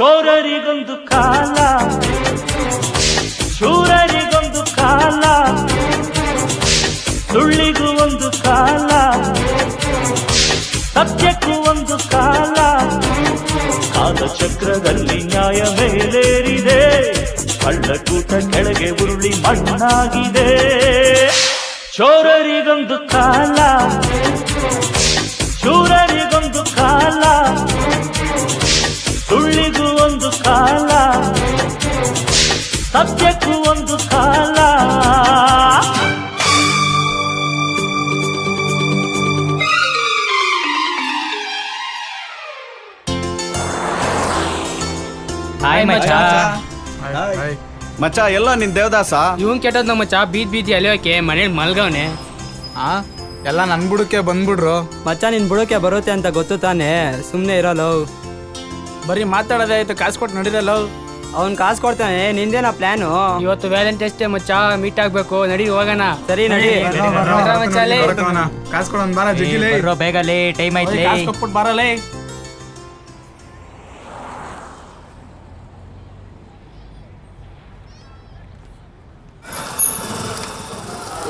ಶೋರರಿಗೊಂದು ಕಾಲ, ಶೂರರಿಗೊಂದು ಕಾಲ, ಸುಳ್ಳಿಗೂ ಒಂದು ಕಾಲ, ಸತ್ಯಕ್ಕೂ ಒಂದು ಕಾಲ. ಕಾಲಚಕ್ರದಲ್ಲಿ ನ್ಯಾಯ ಮೇಲೇರಿದೆ, ಕಳ್ಳಕೂಟ ಕೆಳಗೆ ಉರುಳಿ ಮಣ್ಣಾಗಿದೆ. ಚೋರರಿಗೊಂದು ಕಾಲ, ಶೂರರಿಗೊಂದು ಕಾಲ. ಸತ್ಯಕ್ಕೂ ಒಂದು ಕಾಲ. ಹಾಯ್ ಮಚ್ಚ. ಮಚ್ಚ. ಎಲ್ಲ ನಿನ್ ದೇವದಾಸ? ಇವನ್ ಕೆಟ್ಟದ್ ಮಚ್ಚ ಬೀದ್ ಬೀದಿ ಅಲಿಯೋಕೆ ಮನೇಲಿ ಮಲ್ಗವನೆ. ಆ? ಎಲ್ಲ ನನ್ ಬುಡಕ್ಕೆ ಬಂದ್ಬಿಡ್ರು ಮಚ್ಚ ನಿನ್ ಬುಡಕ್ಕೆ ಬರುತ್ತೆ ಅಂತ ಗೊತ್ತು ತಾನೆ? ಸುಮ್ಮನೆ ಇರಲ್ಲ ಬರೀ ಮಾತಾಡೋದೇ ಆಯ್ತು ಕಾಸು ಕೊಟ್ಟು ನಡೀರಲ್ಲ ಅವ್ನ್ ಕಾಸು ಕೊಡ್ತಾನೆ ನಿಂದೇನ ಪ್ಲಾನು? ಇವತ್ತು ವ್ಯಾಲೆಂಟೈನ್ಸ್ ಡೇ ಮಚ್ಚ ಮೀಟ್ ಆಗ್ಬೇಕು. ನಡಿ ಹೋಗೋಣ. ಸರಿ ನಡಿ. ಬರ್ರ ಮಚ್ಚ ಲೇ. ಕಾಸು ಕೊಡೋಣ ಬಾರ ಜಗ್ಗಿಲೇ ಬರ್ರೋ ಬೇಗ ಲೇ. ಟೈಮ್ ಆಯ್ತು ಕಾಸು ಕೊಟ್ಬಿಟ್ಟು ಬರಲೇ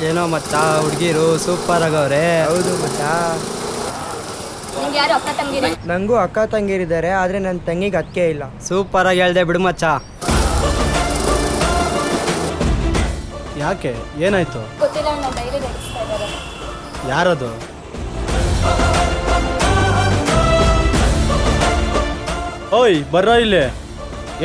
ಏನೋ ಮಚ್ಚ ಹುಡ್ಗಿರು ಸೂಪರ್ ಆಗವ್ರೆ. ಹೌದು ಮಚ್ಚ. ಯಾರು ಅಕ್ಕ ತಂಗಿರಿ? ನಂಗೂ ಅಕ್ಕ ತಂಗಿರಿದ್ದಾರೆ ಆದ್ರೆ ನನ್ನ ತಂಗಿಗೆ ಅದಕ್ಕೆ ಇಲ್ಲ. ಸೂಪರ್ ಆಗಿ ಹೇಳ್ದೆ ಬಿಡು ಮಚ್ಚ. ಯಾಕೆ? ಏನಾಯ್ತು? ಗೊತ್ತಿಲ್ಲ ನನ್ನ ಡೈರಿ ನಡೆಸ್ತಾ ಇದ್ದಾರೆ. ಯಾರದು? ಓಯ್ ಬರ್ರೋ ಇಲ್ಲಿ?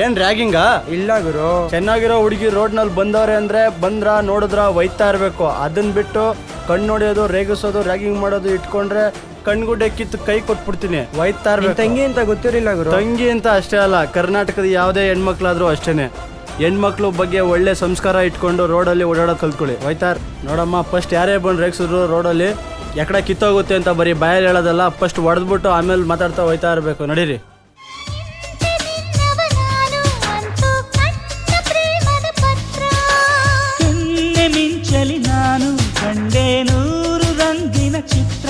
ಏನ್ ರ್ಯಾಗಿಂಗಾ? ಇಲ್ಲ ಗುರು. ಚೆನ್ನಾಗಿರೋ ಹುಡುಗಿ ರೋಡ್ನಲ್ಲಿ ಬಂದವ್ರೆ ಅಂದ್ರೆ ಬಂದ್ರ ನೋಡಿದ್ರ ಒಯ್ತಾ ಇರಬೇಕು. ಅದನ್ನ ಬಿಟ್ಟು ಕಣ್ಣು ನೋಡಿಯೋದು ರೇಗಿಸೋದು ರ್ಯಾಗಿಂಗ್ ಮಾಡೋದು ಇಟ್ಕೊಂಡ್ರೆ ಕಣ್ಗುಡ್ಡೆ ಕಿತ್ತು ಕೈ ಕೊಟ್ಬಿಡ್ತೀನಿ. ವೈತಾರ ತಂಗಿ ಅಂತ ಗೊತ್ತಿರಲಿಲ್ಲ ಗುರು. ತಂಗಿ ಅಂತ ಅಷ್ಟೇ ಅಲ್ಲ ಕರ್ನಾಟಕದ ಯಾವುದೇ ಹೆಣ್ಮಕ್ಳಾದ್ರೂ ಅಷ್ಟೇನೆ. ಹೆಣ್ಮಕ್ಳು ಬಗ್ಗೆ ಒಳ್ಳೆ ಸಂಸ್ಕಾರ ಇಟ್ಕೊಂಡು ರೋಡಲ್ಲಿ ಓಡಾಡೋದು ಕಲ್ತ್ಕೊಳ್ಳಿ. ವೈತಾರ್ ನೋಡಮ್ಮ ಫಸ್ಟ್ ಯಾರೇ ಬಂದು ರೋಡ್ ರೋಡಲ್ಲಿ ಎಕಡೆ ಕಿತ್ತೋಗುತ್ತೆ ಅಂತ ಬರೀ ಬಾಯಲ್ಲಿ ಹೇಳೋದಲ್ಲ ಫಸ್ಟ್ ಹೊಡೆದ್ಬಿಟ್ಟು ಆಮೇಲೆ ಮಾತಾಡ್ತಾ ಹೋಯ್ತಾ ಇರಬೇಕು. ನಡೀರಿ. ನಾನು ಕಂಡೆ ನೂರು ರಂಗಿನ ಚಿತ್ರ.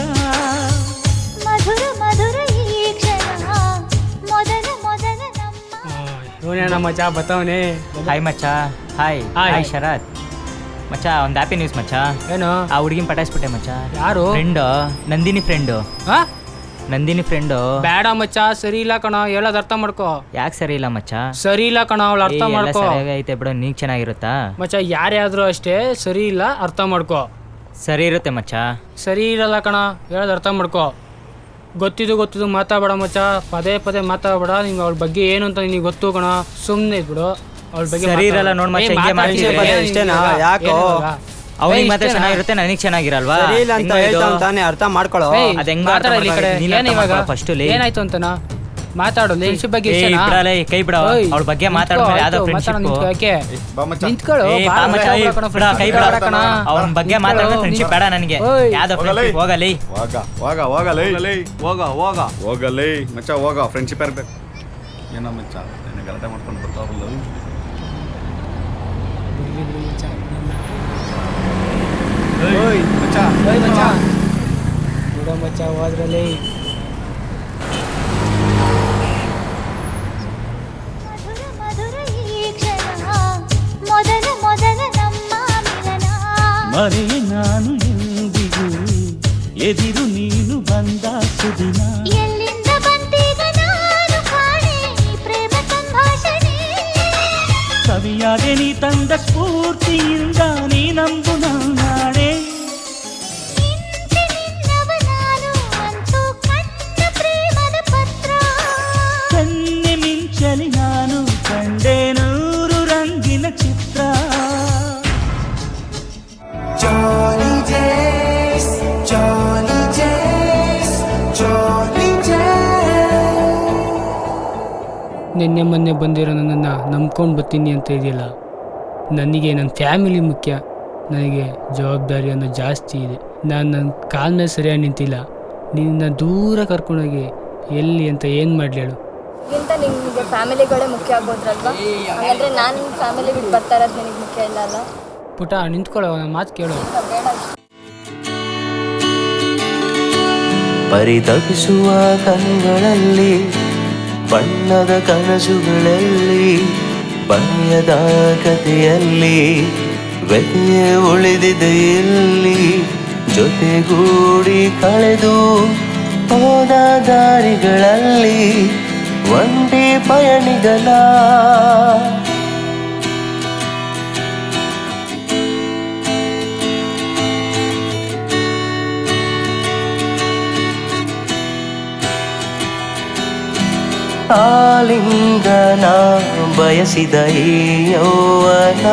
ಇವನೇನ ಮಚ್ಚ ಬತ್ತವನೆ? ಹಾಯ್ ಮಚ್ಚ. Hi hi. ಹಾಯ್ ಶರತ್. ಮಚ್ಚ ಒಂದು ಹ್ಯಾಪಿ ನ್ಯೂಸ್ ಮಚ್ಚ. ಏನು? ಆ ಹುಡುಗಿನ ಪಟಾಯಿಸ್ಬಿಟ್ಟೆ ಮಚ್ಚ. ಯಾರು? ಫ್ರೆಂಡ್ ನಂದಿನಿ ಫ್ರೆಂಡು ಹಾ ನಂದಿನಿ ಫ್ರೆಂಡು ಬೇಡ ಮಚ್ಚ ಸರಿ ಇಲ್ಲ ಕಣ. ಹೇಳೋದ್ ಅರ್ಥ ಮಾಡ್ಕೋ. ಯಾಕೆ ಸರಿ ಇಲ್ಲ ಮಚ್ಚ? ಸರಿ ಇಲ್ಲ ಕಣ ಅವಳು ಏ, ಅರ್ಥ ಎಲ್ಲ ಮಾಡ್ಕೋ. ಸರಿಯಾಗಿ ಐತೆ ಬಿಡು ನೀಗ್ ಚೆನ್ನಾಗಿರುತ್ತಾ? ಮಚ್ಚ ಯಾರೇ ಆದ್ರೂ ಅಷ್ಟೇ ಸರಿ ಇಲ್ಲ ಅರ್ಥ ಮಾಡ್ಕೋ. ಸರಿ ಇರುತ್ತೆ ಮಚ್ಚ. ಸರಿ ಇರಲ್ಲ ಕಣ ಹೇಳೋದು ಅರ್ಥ ಮಾಡ್ಕೋ. ಗೊತ್ತಿದ್ದು ಗೊತ್ತಿದ್ದು ಮಾತಾಡಬೇಡ ಮಚ್ಚ. ಪದೇ ಪದೇ ಮಾತಾಡಬೇಡ. ನಿಂಗೆ ಅವಳ ಬಗ್ಗೆ ಏನು ಅಂತ ನಿನಗೆ ಗೊತ್ತು ಕಣ. ಸುಮ್ಮನೆ ಇದ್ಬಿಡು. ಅವಳ ಬಗ್ಗೆ ಸರಿ ಇರಲ್ಲ. ನೋಡ್ ಮಚ್ಚ, ಹಿಂಗೆ ಅಷ್ಟೇನಾ ಇಷ್ಟೇನಾ? ಯಾಕೋ? ಅವನಿಗೆ ಮತ್ತೆ ಚೆನ್ನಾಗಿರುತ್ತೆ ನನಗೆ ಚೆನ್ನಾಗಿರಲ್ವಾ? ಸರಿ ಇಲ್ಲ ಅಂತ ಹೆಂಗೋ ಇದು? ಹೇಳ್ತಾವ್ ತಾನೇ ಅರ್ಥ ಮಾಡ್ಕೊಳ್ಳೋ. ಅದ್ ಹೆಂಗ್ ಮಾತಾಡು ಇಲ್ಲಿ ಈ ಕಡೆ. ಲೇ. ಏನಾಯ್ತು ಅಂತನಾ? ಮಾತಾಡು ಫ್ರೆಂಡ್ಶಿಪ್ ಬಗ್ಗೆ ಏಯ್, ಇಷ್ಟೇನಾ? ಕೈ ಬಿಡ ಓಯ್, ಅವ್ಳ ಬಗ್ಗೆ ನಿಂತ್ಕೊ, ಮಾತಾಡ್ಮೇಲೆ ಯಾವ್ದೋ ಆಯ್ತು, ಮಾತಾಡು. ನಿಂತ್ಕೊ, ಯಾಕೆ? ಬಾ ಬಾಳ ಮಚ್ಚ, ಬಿಡ, ಕೈ ಬಿಡ. ಬೇಡ ಕಣ. ಅವ್ನ ಬಗ್ಗೆ ಮಾತಾಡೋ ಫ್ರೆಂಡ್ಶಿಪ್ ಬೇಡ ನನಗೆ ಓಯ್. ಯಾವ್ದೋ ಹೋಗಲೇ. ಫ್ರೆಂಡ್ಶಿಪ್ ಹೋಗಲಿ ಹೋಗ ಹೋಗ ಹೋಗಲೇ ಹೋಗ ಹೋಗ ಹೋಗಲೇ ಮಚ್ಚ ಹೋಗ ಫ್ರೆಂಡ್ಶಿಪ್ ಇರ್ಬೇಕು ಏನೋ ಮಚ್ಚ ಏನ ಗಲಾಟೆ ಮಾಡ್ಕೊಂಡು ಬರ್ತಾವಲ್ಲ ಮಚ್ಚ ಓಯ್ ಮಚ್ಚ. ಬಿಡು ಮಚ್ಚ, ಹೋದ್ರಲ್ಲಿ ಮರೆ ನಾನು ಎಂದಿಗೂ ಎದಿರು ನೀನು ಬಂದ ಸುದಿನ ಎಲ್ಲಿಂದ ಬಂದೀಗ ನಾನು ಕಾಣೆ ಈ ಪ್ರೇಮ ಸಂಭಾಷಣೆ ಕವಿಯಾದೆ ನೀ ತಂದ ಸ್ಫೂರ್ತಿಯಿಂದ ನಿನ್ನೆ ಮೊನ್ನೆ ಬಂದಿರೋ ನನ್ನನ್ನು ನಂಬ್ಕೊಂಡು ಬರ್ತೀನಿ ಅಂತ ಇದೆಯಲ್ಲ ನನಗೆ ನನ್ನ ಫ್ಯಾಮಿಲಿ ಮುಖ್ಯ ನನಗೆ ಜವಾಬ್ದಾರಿ ಅನ್ನೋ ಜಾಸ್ತಿ ಇದೆ. ನಾನು ನನ್ನ ಕಾಲ ಮೇಲೆ ಸರಿಯಾಗಿ ನಿಂತಿಲ್ಲ ನಿನ್ನ ದೂರ ಕರ್ಕೊಂಡೋಗಿ ಎಲ್ಲಿ ಅಂತ ಏನು ಮಾಡಲಿ ಹೇಳು. ಗಿಂತ ನಿಮಗೆ ಫ್ಯಾಮಿಲಿಗಳೇ ಮುಖ್ಯ ಆಗ್ಬೋದ್ರಲ್ವಾ ಹಾಗಾದ್ರೆ ನಾನು ಫ್ಯಾಮಿಲಿ ಬಿಟ್ಟು ಬರ್ತಾ ಇರೋದು ನಿನಗೆ ಮುಖ್ಯ ಇಲ್ಲ ಅಲ್ಲ ಪುಟ ನಿಂತ್ಕೊಳ್ಳೋ ಮಾತು ಕೇಳೋ. ಪರಿತಪಿಸುವ ಕಣ್ಣುಗಳಲ್ಲಿ, ಬಣ್ಣದ ಕನಸುಗಳಲ್ಲಿ ಬಣ್ಣದ ಕಥೆಯಲ್ಲಿ ವ್ಯಥೆಯೇ ಉಳಿದಿದೆ ಇಲ್ಲಿ, ಜೊತೆಗೂಡಿ ಕಳೆದು ಹೋದ ದಾರಿಗಳಲ್ಲಿ, ಒಂದೇ ಪಯಣಿಗಲ ಆಲಿಂಗನ ಬಯಸಿದ ಯೌವನ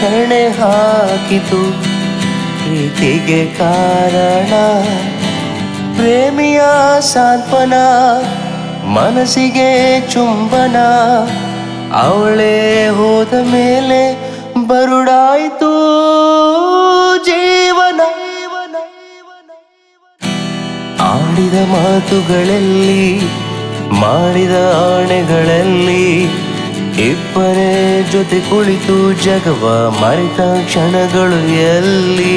ಹೆಣೆ ಹಾಕಿತು. ಪ್ರೀತಿಗೆ ಕಾರಣ ಪ್ರೇಮಿಯ ಸಾಂತ್ವನ ಮನಸ್ಸಿಗೆ ಚುಂಬನ. ಅವಳೇ ಹೋದ ಮೇಲೆ ಬರುಡಾಯಿತು ಜೀವನ. ಆಡಿದ ಮಾತುಗಳಲ್ಲಿ ಮಾಡಿದ ಆಣೆಗಳಲ್ಲಿ ಇಬ್ಬರೇ ಜೊತೆ ಕುಳಿತು ಜಗವ ಮರೆತ ಕ್ಷಣಗಳು ಎಲ್ಲಿ?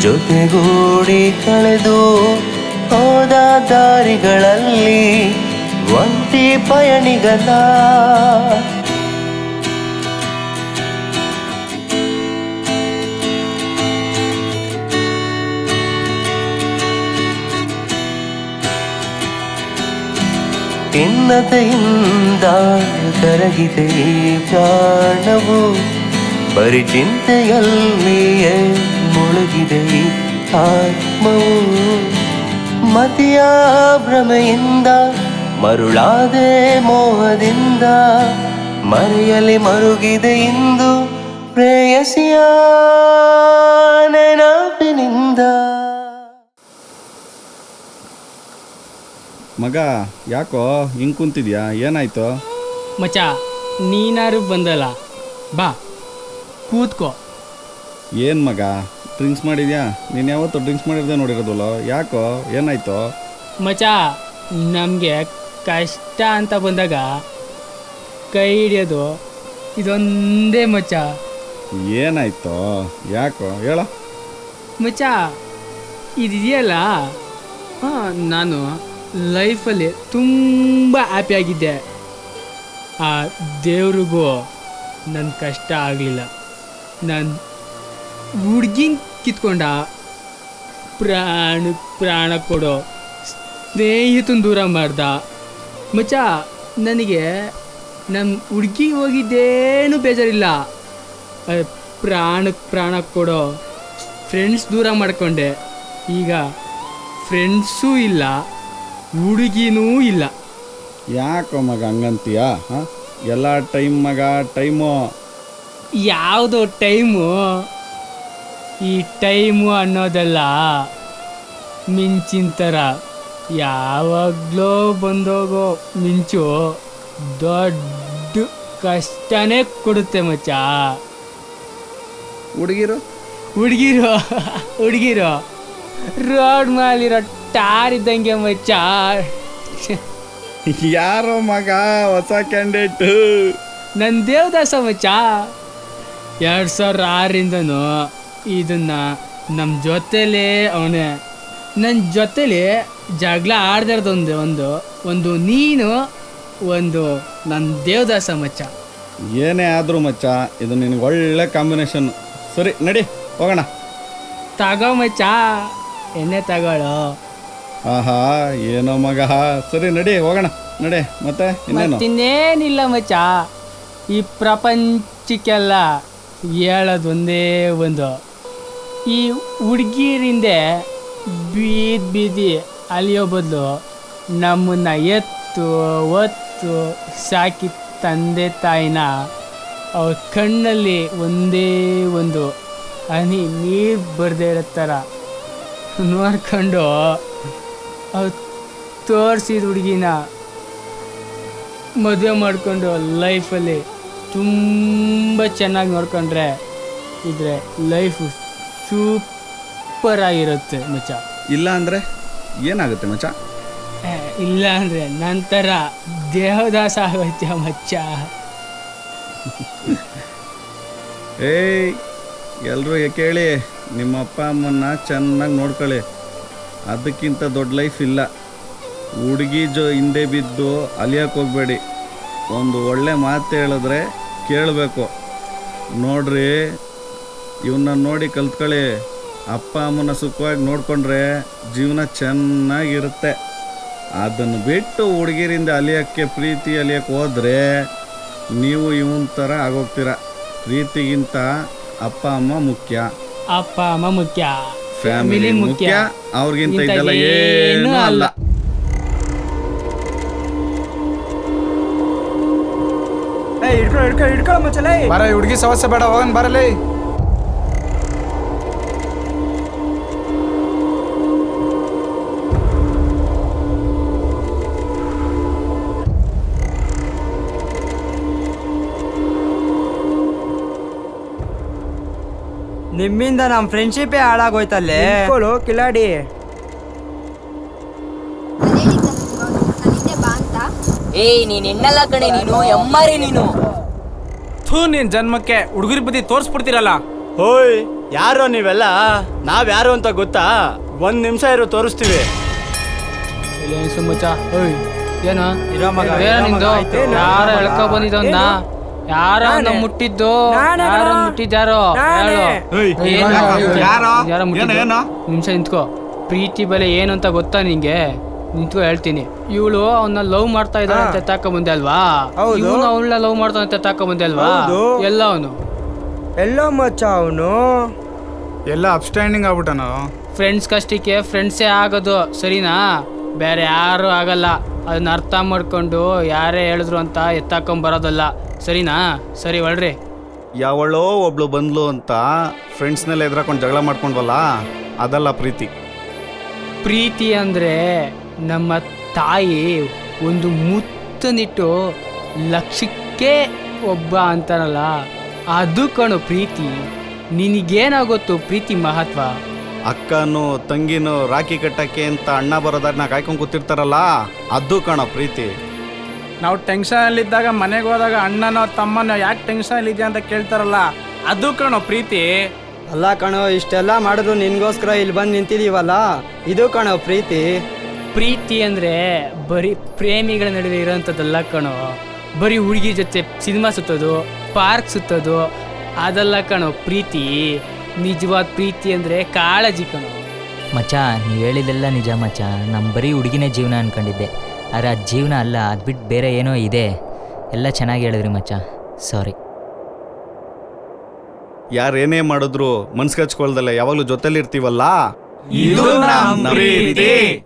ಜೊತೆಗೂಡಿ ಕಳೆದು ಹೋದ ದಾರಿಗಳಲ್ಲಿ ಒಂಟಿ ಪಯಣಿಗಲ ಖಿನ್ನತೆಯಿಂದ ಕರಗಿದೆ ಪ್ರಾಣವು, ಬರಿ ಚಿಂತೆಯಲ್ಲಿಯೇ ಮುಳುಗಿದೆ ಆತ್ಮವು. ಮತಿಯ ಭ್ರಮೆಯಿಂದ, ಮರುಳಾದೆ ಮೋಹದಿಂದ, ಮರೆಯಲಿ ಮರುಗಿದೆ ಇಂದು ಪ್ರೇಯಸಿಯ ನೆನಪಿನಿಂದ. ಮಗ ಯಾಕೋ ಹಿಂಗ್ ಕುಂತಿದ್ಯಾ? ಏನಾಯ್ತು? ಮಚ್ಚ ನೀನಾರು ಬಂದಲ್ಲ. ಬಾ ಕೂತ್ಕೋ. ಏನು ಮಗ ಡ್ರಿಂಕ್ಸ್ ಮಾಡಿದ್ಯಾ? ನೀನು ಯಾವತ್ತು ಡ್ರಿಂಕ್ಸ್ ಮಾಡಿರ್ದೆ ನೋಡಿರೋದಲ್ಲ ಯಾಕೋ? ಏನಾಯ್ತು? ಮಚ್ಚ ನಮಗೆ ಕಷ್ಟ ಅಂತ ಬಂದಾಗ ಕೈ ಹಿಡಿಯೋದು ಇದೊಂದೇ ಮಚ ಏನಾಯ್ತು? ಯಾಕೋ? ಹೇಳ. ಮಚ ಇದೆಯಲ್ಲ ಹಾಂ ನಾನು ಲೈಫಲ್ಲಿ ತುಂಬ ಹ್ಯಾಪಿಯಾಗಿದ್ದೆ ಆ ದೇವ್ರಿಗೂ ನನ್ನ ಕಷ್ಟ ಆಗಲಿಲ್ಲ. ನಾನು ಹುಡ್ಗಿನ ಕಿತ್ಕೊಂಡ ಪ್ರಾಣ ಪ್ರಾಣ ಕೊಡೋ ಸ್ನೇಹಿತನ ದೂರ ಮಾಡ್ದ. ಮಚ್ಚ, ನನಗೆ ನಮ್ಮ ಹುಡುಗಿ ಹೋಗಿದ್ದೇನು ಬೇಜಾರಿಲ್ಲ. ಪ್ರಾಣಕ್ಕೆ ಪ್ರಾಣ ಕೊಡೋ ಫ್ರೆಂಡ್ಸ್ ದೂರ ಮಾಡಿಕೊಂಡೆ. ಈಗ ಫ್ರೆಂಡ್ಸೂ ಇಲ್ಲ. ಹುಡುಗಿನೂ ಇಲ್ಲ. ಯಾಕೋ ಮಗ ಹಂಗಂತೀಯ ಹಾಂ? ಎಲ್ಲ ಟೈಮ್ ಮಗ ಟೈಮು. ಯಾವುದು ಟೈಮು? ಈ ಟೈಮು ಅನ್ನೋದೆಲ್ಲ ಮಿಂಚಿನ ಥರ. ಯಾವಾಗಲೋ ಬಂದೋಗೋ ಮಿಂಚು ದೊಡ್ಡ ಕಷ್ಟನೇ ಕೊಡುತ್ತೆ ಮಚ್ಚ. ಹುಡುಗಿರು? ಹುಡುಗಿರು ಹುಡುಗಿರು. ರೋಡ್ ಮೇಲಿರೋ ಟಾರ್ ಇದ್ದಂಗೆ ಮಚ್ಚ? ಯಾರೋ ಮಗ ಹೊಸ ಕ್ಯಾಂಡಿಡೇಟ್ ನನ್ನ ದೇವದಾಸ ಮಚ್ಚ? ಎರಡು ಸಾವಿರ ಆರಿಂದನೂ ಇದನ್ನ ನಮ್ಮ ಜೊತೆಲೇ ಅವನೇ ನನ್ನ ಜೊತೇಲಿ ಜಗಳ ಆಡ್ದಿರೋದೊಂದು ಒಂದು ಒಂದು ನೀನು ಒಂದು ನನ್ನ ದೇವದಾಸ ಮಚ್ಚ. ಏನೇ ಆದರೂ ಮಚ್ಚ ಇದು ನಿನಗೆ ಒಳ್ಳೆ ಕಾಂಬಿನೇಷನ್ ಸರಿ ನಡಿ ಹೋಗೋಣ. ತಗೋ ಮಚ್ಚ ಎಣ್ಣೆ ತಗೊಳ್ಳೋ ಆಹಾ, ಏನೋ ಮಗ. ಸರಿ, ನಡಿ, ಹೋಗೋಣ. ನಡೆ, ಮತ್ತೆ ಇನ್ನೇನು? ಮತ್ತಿನ್ನೇನಿಲ್ಲ ಮಚ್ಚ. ಈ ಪ್ರಪಂಚಕ್ಕೆಲ್ಲ ಹೇಳೋದು ಒಂದೇ ಒಂದು. ಈ ಹುಡುಗಿರಿಂದೆ ಬೀದ್ ಬೀದಿ ಅಲಿಯೋ ಬದಲು ನಮ್ಮನ್ನ ಎತ್ತು, ಒತ್ತು ಸಾಕಿ ತಂದೆ ತಾಯಿನ ಅವ್ರ ಕಣ್ಣಲ್ಲಿ ಒಂದೇ ಒಂದು ಹನಿ ನೀರು ಬರ್ದೇ ಇರೋ ಥರ ನೋಡ್ಕೊಂಡು ತೋರಿಸಿದ ಹುಡುಗಿನ ಮದುವೆ ಮಾಡಿಕೊಂಡು ಲೈಫಲ್ಲಿ ತುಂಬ ಚೆನ್ನಾಗಿ ನೋಡ್ಕೊಂಡ್ರೆ ಇದ್ರೆ ಲೈಫು ಸೂಪರ್ ಆಗಿರುತ್ತೆ ಮಚ್ಚ. ಇಲ್ಲ ಅಂದರೆ ಏನಾಗುತ್ತೆ ಮಚ್ಚ? ಇಲ್ಲ ಅಂದರೆ ನಂತರ ದೇವದಾಸ ಆಗುತ್ತೆ ಮಚ್ಚ. ಏಯ್ ಎಲ್ಲರೂ ಕೇಳಿ ನಿಮ್ಮ ಅಪ್ಪ ಅಮ್ಮನ್ನ ಚೆನ್ನಾಗಿ ನೋಡ್ಕೊಳ್ಳಿ. ಅದಕ್ಕಿಂತ ದೊಡ್ಡ ಲೈಫ್ ಇಲ್ಲ. ಹುಡುಗಿ ಜೊ ಹಿಂದೆ ಬಿದ್ದು ಅಲಿಯಕ್ಕೆ ಹೋಗಬೇಡಿ. ಒಂದು ಒಳ್ಳೆ ಮಾತು ಹೇಳಿದ್ರೆ ಕೇಳಬೇಕು. ನೋಡ್ರಿ ಇವನ್ನ ನೋಡಿ ಕಲ್ತ್ಕೊಳ್ಳಿ. ಅಪ್ಪ, ಅಮ್ಮನ ಸುಖವಾಗಿ ನೋಡಿಕೊಂಡ್ರೆ ಜೀವನ ಚೆನ್ನಾಗಿರುತ್ತೆ. ಅದನ್ನು ಬಿಟ್ಟು ಹುಡುಗಿರಿಂದ ಅಲಿಯೋಕ್ಕೆ, ಪ್ರೀತಿ ಅಲಿಯಕ್ಕೆ ಹೋದರೆ ನೀವು ಇವನ್ ಥರ ಆಗೋಗ್ತೀರ. ಪ್ರೀತಿಗಿಂತ ಅಪ್ಪ, ಅಮ್ಮ ಮುಖ್ಯ. ಅಪ್ಪ, ಅಮ್ಮ ಮುಖ್ಯ. ಫ್ಯಾಮಿಲಿ ಮುಖ್ಯ. ಅವ್ರಿಗಿಂತ ಇದೆಲ್ಲ ಏನೂ ಅಲ್ಲ. ಏ ಹಿಡ್ಕೊ ಹಿಡ್ಕೊ ಹಿಡ್ಕೊ ಮಚ್ಚಲೇ. ಬರ ಹುಡುಗಿ ಸಮಸ್ಯೆ ಬೇಡ ಹೋಗನ್ ಬರಲೇ. ನಿಮ್ಮಿಂದ ನಮ್ಮ ಫ್ರೆಂಡ್ಶಿಪ್ಪೇ ಹಾಳಾಗೋಯ್ತಲ್ಲೇ? ಕಿಲಾಡಿ. ಬಾ ಅಂತ ಏಯ್ ನೀನ್ ಎಣ್ಣಲ್ಲ ಕಣೆ ನೀನು ಎಮ್ಮಾರಿ ನೀನು. ಥೂ ನಿನ್ ಜನ್ಮಕ್ಕೆ ಹುಡುಗರ ಬದಿ ತೋರಿಸ್ಬಿಡ್ತೀರಲ್ಲ? ಹೋಯ್ ಯಾರೋ ನೀವೆಲ್ಲ? ನಾವ್ ಯಾರು ಅಂತ ಗೊತ್ತಾ? ಒಂದ್ ನಿಮಿಷ ಇರೋ ತೋರಿಸ್ತೀವಿ. ಏನು ಸುಮ್ಮಚ್ಚ ಓಯ್ ಏನ? ಇರೋ ಮಗ, ಏನ ಇರೋ ಮಗ, ಆಯ್ತು. ಯಾರ ಎಳ್ಕೊ ಬಂದಿದ್ದವನ್ನ ಯಾರ ಮುಟ್ಟಿದ್ದು? ಯಾರ ಮುಟ್ಟಿದ್ಯಾರೋ ಹೇಳು. ಏನು? ಯಾರೋ? ಯಾರ ಏನು, ಮುಟ್ಟಿದ್ದು? ಏನು? ನಿಮಿಷ ನಿಂತ್ಕೋ. ಪ್ರೀತಿ ಬೆಲೆ ಏನು ಅಂತ ಗೊತ್ತಾ ನಿಂಗೆ? ನಿಂತ್ಕೋ ಹೇಳ್ತೀನಿ. ಇವಳು ಅವನ್ನ ಲವ್ ಮಾಡ್ತಾ ಇದ್ದಾಳೆ ಅಂತ ತಾಕ ಬಂದೆ ಅಲ್ವಾ? ಹೌದು. ಇವನು ಅವಳನ್ನ ಲವ್ ಮಾಡ್ತಾನೆ ಅಂತ ತಾಕ ಬಂದೆ ಅಲ್ವಾ? ಹೌದು. ಎಲ್ಲ ಅವನು. ಎಲ್ಲೋ ಮಚ್ಚ ಅವನು. ಎಲ್ಲ ಅಪ್ಸ್ಟ್ಯಾಂಡಿಂಗ್ ಆಗ್ಬಿಟ್ಟನು? ಫ್ರೆಂಡ್ಸ್ ಕಷ್ಟಕ್ಕೆ ಫ್ರೆಂಡ್ಸೇ ಆಗೋದು ಸರಿನಾ? ಬೇರೆ ಯಾರು ಆಗಲ್ಲ. ಅದನ್ನ ಅರ್ಥ ಮಾಡ್ಕೊಂಡು ಯಾರೇ ಹೇಳಿದ್ರು ಅಂತ ಎತ್ತಾಕೊಂಡ್ ಬರೋದಲ್ಲ. ಸರಿನಾ? ಸರಿ ಒಳ್ರಿ ಯಾವಳೋ ಒಬ್ಳು ಬಂದ್ಲು ಅಂತ ಫ್ರೆಂಡ್ಸ್ನೆಲ್ಲ ಎದ್ರಾಕೊಂಡು ಜಗಳ ಮಾಡ್ಕೊಂಡ್ವಲ್ಲ? ಅದಲ್ಲ ಪ್ರೀತಿ. ಪ್ರೀತಿ ಅಂದರೆ ನಮ್ಮ ತಾಯಿ ಒಂದು ಮುತ್ತನಿಟ್ಟು ಲಕ್ಷಕ್ಕೆ ಒಬ್ಬ ಅಂತಾರಲ್ಲ ಅದು ಕಣು ಪ್ರೀತಿ. ನಿನಗೇನಾಗೊತ್ತು ಪ್ರೀತಿ ಮಹತ್ವ? ಅಕ್ಕನು ತಂಗಿನೂ ರಾಖಿ ಕಟ್ಟಕ್ಕೆ ಅಂತ ಅಣ್ಣ ಬರೋದಾಗ ನಾ ಕಾಯ್ಕೊಂಡು ಕೂತಿರ್ತಾರಲ್ಲ? ಅದು ಕಣ ಪ್ರೀತಿ. ನಾವು ಟೆನ್ಷನ್ ಇದ್ದಾಗ ಮನೆಗೆ ಹೋದಾಗ ಅಣ್ಣನೋ ತಮ್ಮನೋ ಯಾಕೆ ಟೆನ್ಷನ್ ಇದೆಯಾ ಅಂತ ಕೇಳ್ತಾರಲ್ಲ ಅದು ಕಣೋ ಪ್ರೀತಿ. ಅಲ್ಲ ಕಣೋ ಇಷ್ಟೆಲ್ಲ ಮಾಡಿದ್ರು ನಿನ್ಗೋಸ್ಕರ ಇಲ್ಲಿ ಬಂದು ನಿಂತಿದೀವಲ್ಲ? ಇದು ಕಣೋ ಪ್ರೀತಿ. ಪ್ರೀತಿ ಅಂದ್ರೆ ಬರೀ ಪ್ರೇಮಿಗಳ ನಡುವೆ ಇರೋಂಥದ್ದಲ್ಲ ಕಣೋ. ಬರೀ ಹುಡುಗಿ ಜೊತೆ ಸಿನಿಮಾ ಸುತ್ತೋದು ಪಾರ್ಕ್ ಸುತ್ತೋದು ಅದಲ್ಲ ಕಣೋ ಪ್ರೀತಿ. ನಿಜವಾದ ಪ್ರೀತಿ ಅಂದ್ರೆ ಕಾಳಜಿ ಕಣೋ. ಮಚ್ಚ ನೀವು ಹೇಳಿದೆಲ್ಲ ನಿಜ ಮಚ್ಚ. ನಮ್ಮ ಬರೀ ಹುಡುಗಿನೇ ಜೀವನ ಅನ್ಕೊಂಡಿದ್ದೆ. ಆದರೆ ಅದು ಜೀವನ ಅಲ್ಲ ಅದು ಬಿಟ್ಟು ಬೇರೆ ಏನೋ ಇದೆ. ಎಲ್ಲ ಚೆನ್ನಾಗಿ ಹೇಳಿದ್ರಿ ಮಚ್ಚ. ಸಾರಿ ಯಾರೇನೇ ಮಾಡಿದ್ರು ಮನ್ಸ್ಕಚ್ಕೊಳ್ದಲ್ಲ ಯಾವಾಗಲೂ ಜೊತೆಲಿರ್ತೀವಲ್ಲ? ಇದು ನಮ್ ಪ್ರೀತಿ.